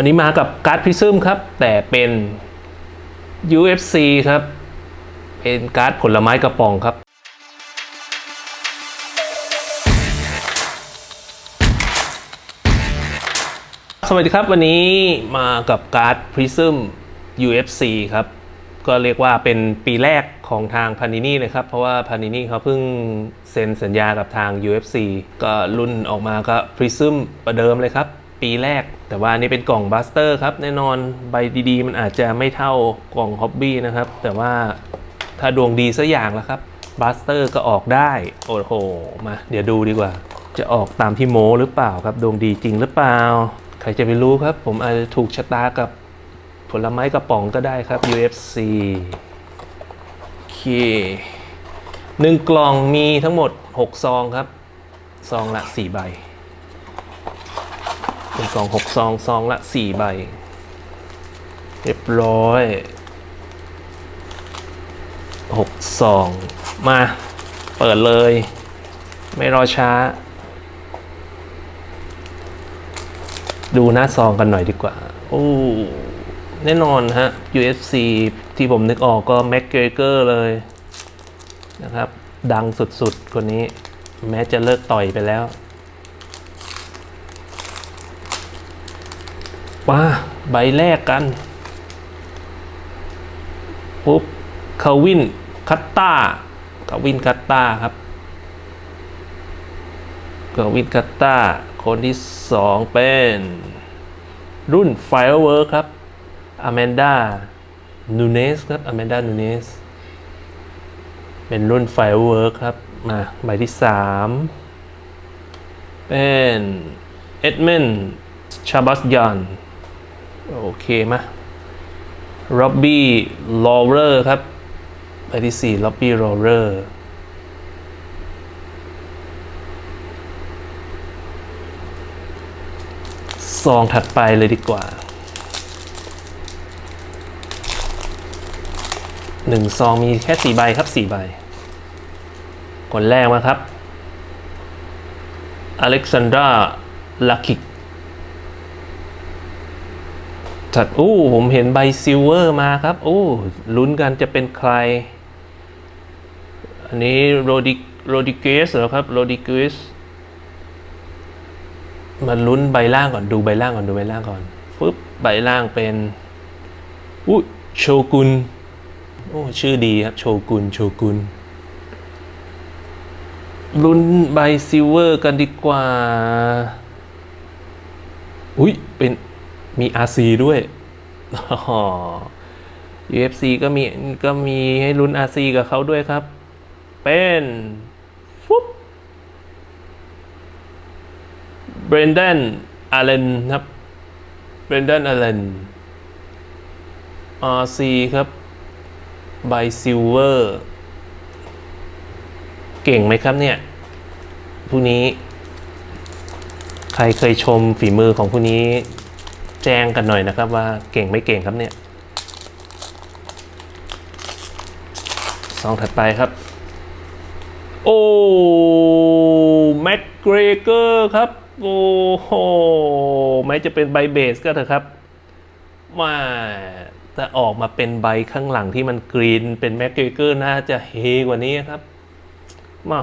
วันนี้มากับการ์ดพิซึมครับ แต่เป็น UFC ครับ เป็นการ์ดผลไม้กระป๋องครับ สวัสดีครับวันนี้มากับการ์ด Prism UFC ครับ ก็เรียกว่าเป็นปีแรกของทางพานินี่เลยครับ เพราะว่าพานินี่เขาเพิ่งเซ็นสัญญากับทาง UFC ก็รุ่นออกมาก็ Prism ประเดิมเลยครับ ปีแรก แต่ว่าอันนี้เป็นกล่องบัสเตอร์ครับ แน่นอนใบดีๆ มันอาจจะไม่เท่ากล่องฮ็อบบี้นะครับ แต่ว่าถ้าดวงดีสักอย่างแล้วครับบัสเตอร์ก็ออกได้ โอ้โห มา เดี๋ยวดูดีกว่า จะออกตามที่โมหรือเปล่าครับ ดวงดีจริงหรือเปล่า ใครจะไปรู้ครับ ผมอาจจะถูกชะตากับผลไม้กระป๋องก็ได้ครับ UFC โอเคหนึ่งกล่องมีทั้งหมด 6 ซองครับ ซองละ 4 ใบ เป็นกล่อง6ซองซองละ4ใบ เรียบร้อย6ซอง มา เปิดเลย ไม่รอช้า ดูหน้าซองกันหน่อยดีกว่า โอ้แน่นอนฮะ UFC ที่ผมนึกออกก็แม็กเกเกอร์เลยนะครับ ดังสุดๆ คนนี้ แม้จะเลิกต่อยไปแล้ว ว้าใบแรกกันปุ๊บคาวินคัตตาคาวินคัตตาครับก็วินกัตตาคนที่สองเป็นรุ่น Firework ครับอ m a n d a n u n e z ครับอ m a n d a n u n e z เป็นรุ่น Firework ครับ มาใบที่สามเป็น Edmund c h a b a s y a n โอเคมา Robbie Lawler ครับใบที่สี่ Robbie Lawler ซองถัดไปเลยดีกว่าหนึ่งซองมีแค่สี่ใบครับสี่ใบคนแรกมาครับอเล็กซานดราลักคิก ถัดอู้ผมเห็นใบซิลเวอร์มาครับโอ้ลุ้นกันจะเป็นใคร อันนี้โรดิโรดิเกสเหรอครับโรดิเกสมาลุ้นใบล่างก่อนดูใบล่างก่อนดูใบล่างก่อนฟึบใบล่างเป็นอุ้โชกุนโอ้ชื่อดีครับโชกุนโชกุนลุ้นใบซิลเวอร์กันดีกว่าอุ้ยเป็น มี RC ด้วยอ๋อ UFC ก็มีก็มีให้ลุ้น RC กับเขาด้วยครับ เป็นฟุ๊บเบรนแดนอาเลนครับเบรนแดนอาเลน RC ครับใบซิลเวอร์เก่งไหมครับเนี่ยผู้นี้ ใครเคยชมฝีมือของผู้นี้ แจ้งกันหน่อยนะครับว่าเก่งไม่เก่งครับเนี่ยซองถัดไปครับ โอ้แม็กเกรเกอร์ครับ โอ้โหแม้จะเป็นใบเบสก็เถอะครับมาแต่ออกมาเป็นใบข้างหลังที่มันกรีนเป็นแม็กเกรเกอร์น่าจะเฮกว่านี้ครับมา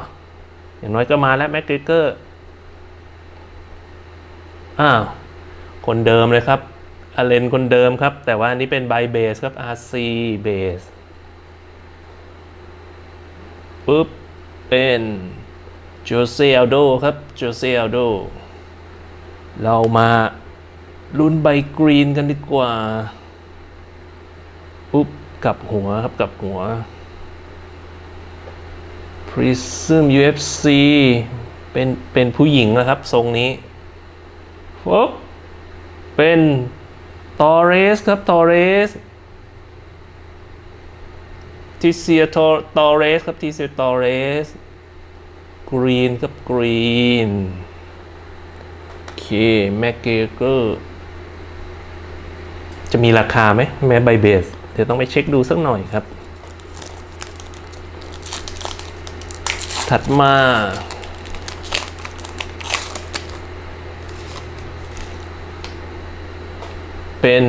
อย่างน้อยก็มาแล้วแม็กเกรเกอร์อ้าว คนเดิมเลยครับอเลนคนเดิมครับ แต่ว่าอันนี้เป็นใบเบสครับ RC เบสปุ๊บ เป็นโจเซอัลโดครับโจเซอัลโดเรามาลุ้นใบกรีนกันดีกว่า ปุ๊บกับหัวครับกับหัว Prism UFC เป็นเป็นผู้หญิงนะครับ ทรงนี้ปุ๊บ เป็นตอเรสครับตอเรสทิเซียตอเรสครับทิเซียตอเรสกรีนครับกรีนโอเคแมกเกเกอร์จะมีราคาไหมแม้ใบเบส เดี๋ยวต้องไปเช็คดูสักหน่อยครับ ถัดมา เป็น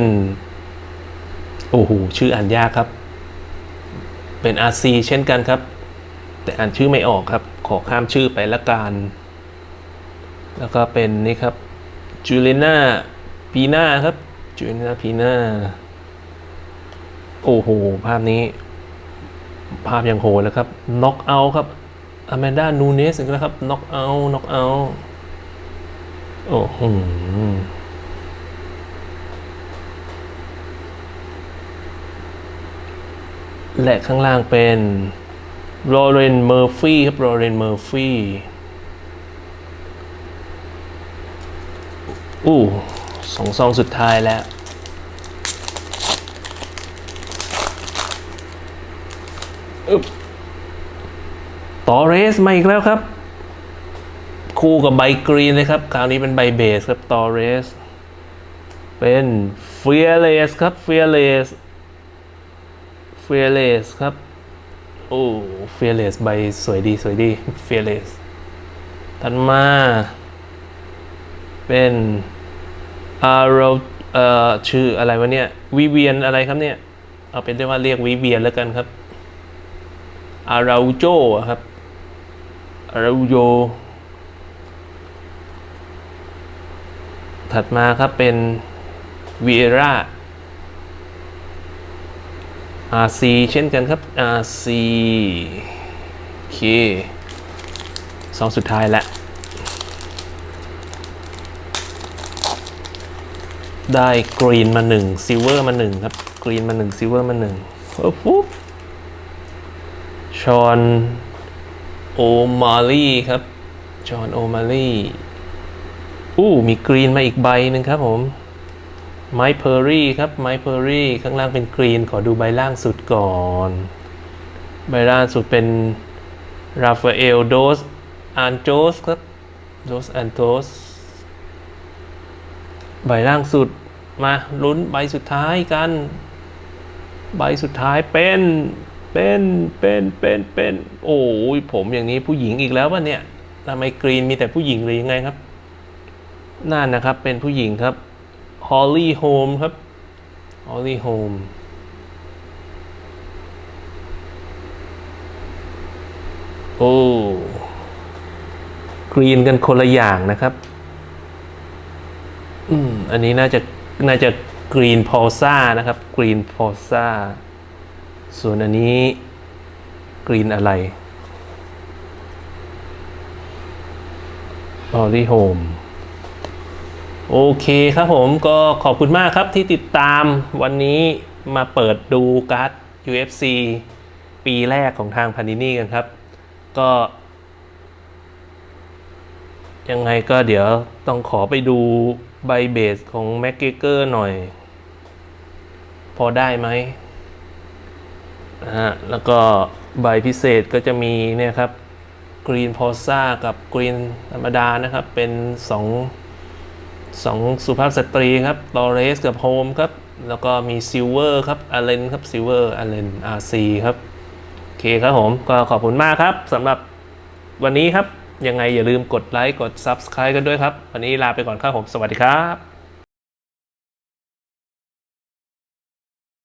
โอ้โหชื่ออ่านยากครับ เป็น RC เช่นกันครับ แต่อ่านชื่อไม่ออกครับ ขอข้ามชื่อไปละกัน แล้วก็เป็นนี่ครับจูเลนาพีนาครับจูเลนาพีนาโอ้โห ภาพนี้ ภาพยังโหดเลยครับน็อกเอาครับอแมนดานูเนสอีกแล้วครับน็อกเอาน็อกเอาโอ้โห และข้างล่างเป็นโรเรนเมอร์ฟี่ครับโรเรนเมอร์ฟี่อู้สองซองสุดท้ายแล้ว อึ๊บตอเรสมาอีกแล้วครับ คู่กับใบกรีนเลยครับ คราวนี้เป็นใบเบสครับตอเรส เป็นเฟียเลสครับเฟียเลส เฟียเลสครับ โอ้เฟียเลสใบสวยดีสวยดีเฟียเลสถัดมา เป็นอาร์โรเอ่อชื่ออะไรวะเนี่ยวิเวียนอะไรครับเนี่ย เอาเป็นได้ว่าเรียกวิเวียนแล้วกันครับอาราโจครับอาราโจถัดมาครับเป็นวีเอรา RC เช่นกันครับ RC โอเคสองสุดท้ายแล้วได้กรีนมาหนึ่งซิลเวอร์มาหนึ่งครับ กรีนมาหนึ่งซิลเวอร์มาหนึ่งปุ๊บชอนโอมาลีครับ จอห์นโอมาลีอู้มีกรีนมาอีกใบหนึ่งครับผม ไมเพอร์รี่ครับไมเพอร์รี่ข้างล่างเป็นกรีน ขอดูใบล่างสุดก่อน ใบล่างสุดเป็นราฟาเอลโดสอันโจสครับโดสอันโจสใบล่างสุดมาลุ้นใบสุดท้ายกัน ใบสุดท้ายเป็นเป็นเป็นเป็นเป็นโอ้ยผมอย่างนี้ผู้หญิงอีกแล้ววะเนี่ยทำไมกรีนมีแต่ผู้หญิงหรือยังไงครับนั่นนะครับเป็นผู้หญิงครับ ฮอลลี่โฮมครับฮอลลี่โฮมโอ้กรีนกันคนละอย่างนะครับ อืม อันนี้น่าจะ น่าจะกรีนพอซ่านะครับ กรีนพอซ่า ส่วนอันนี้กรีนอะไรออรี่โฮม โอเคครับผมก็ขอบคุณมากครับที่ติดตามวันนี้มาเปิดดูการ์ด UFC ปีแรกของทางพานินี่กันครับ ก็ ยังไงก็เดี๋ยวต้องขอไปดูใบเบสของแม็กเกเกอร์หน่อย พอได้ไหมนะฮะแล้วก็ใบพิเศษก็จะมีเนี่ยครับกรีนพอซ่ากับกรีนธรรมดานะครับ เป็นส 2สองสุภาพสตรีครับตอเรสกับโฮมครับ แล้วก็มีซิลเวอร์ครับอเลนครับซิลเวอร์อเลนอาร์ซีครับ โอเคครับผม ก็ขอบคุณมากครับสำหรับวันนี้ครับ ยังไงอย่าลืมกดไลค์ กด Subscribe กันด้วยครับ วันนี้ลาไปก่อนครับผม สวัสดีครับ